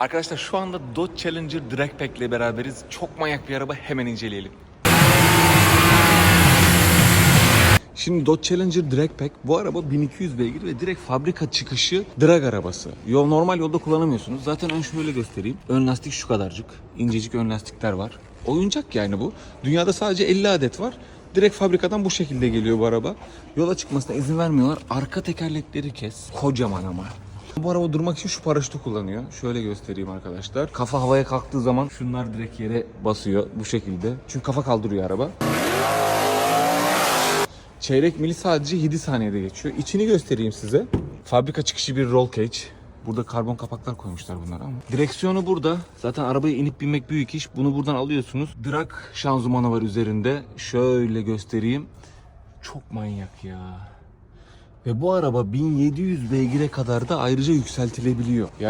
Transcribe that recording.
Arkadaşlar şu anda Dodge Challenger Drag Pack ile beraberiz. Çok manyak bir araba hemen inceleyelim. Şimdi Dodge Challenger Drag Pack bu araba 1200 beygir ve direkt fabrika çıkışı drag arabası. Yol normal yolda kullanamıyorsunuz. Zaten ön şöyle göstereyim. Ön lastik şu kadarcık. İncecik ön lastikler var. Oyuncak yani bu. Dünyada sadece 50 adet var. Direkt fabrikadan bu şekilde geliyor bu araba. Yola çıkmasına izin vermiyorlar. Arka tekerlekleri kes. Kocaman ama. Bu araba durmak için şu paraşütü kullanıyor. Şöyle göstereyim arkadaşlar. Kafa havaya kalktığı zaman şunlar direkt yere basıyor bu şekilde. Çünkü kafa kaldırıyor araba. Çeyrek mili sadece 7 saniyede geçiyor. İçini göstereyim size. Fabrika çıkışı bir roll cage. Burada karbon kapaklar koymuşlar bunlar ama. Direksiyonu burada. Zaten arabaya inip binmek büyük iş. Bunu buradan alıyorsunuz. Drag şanzımanı var üzerinde. Şöyle göstereyim. Çok manyak ya. Ve bu araba 1700 beygire kadar da ayrıca yükseltilebiliyor. Yani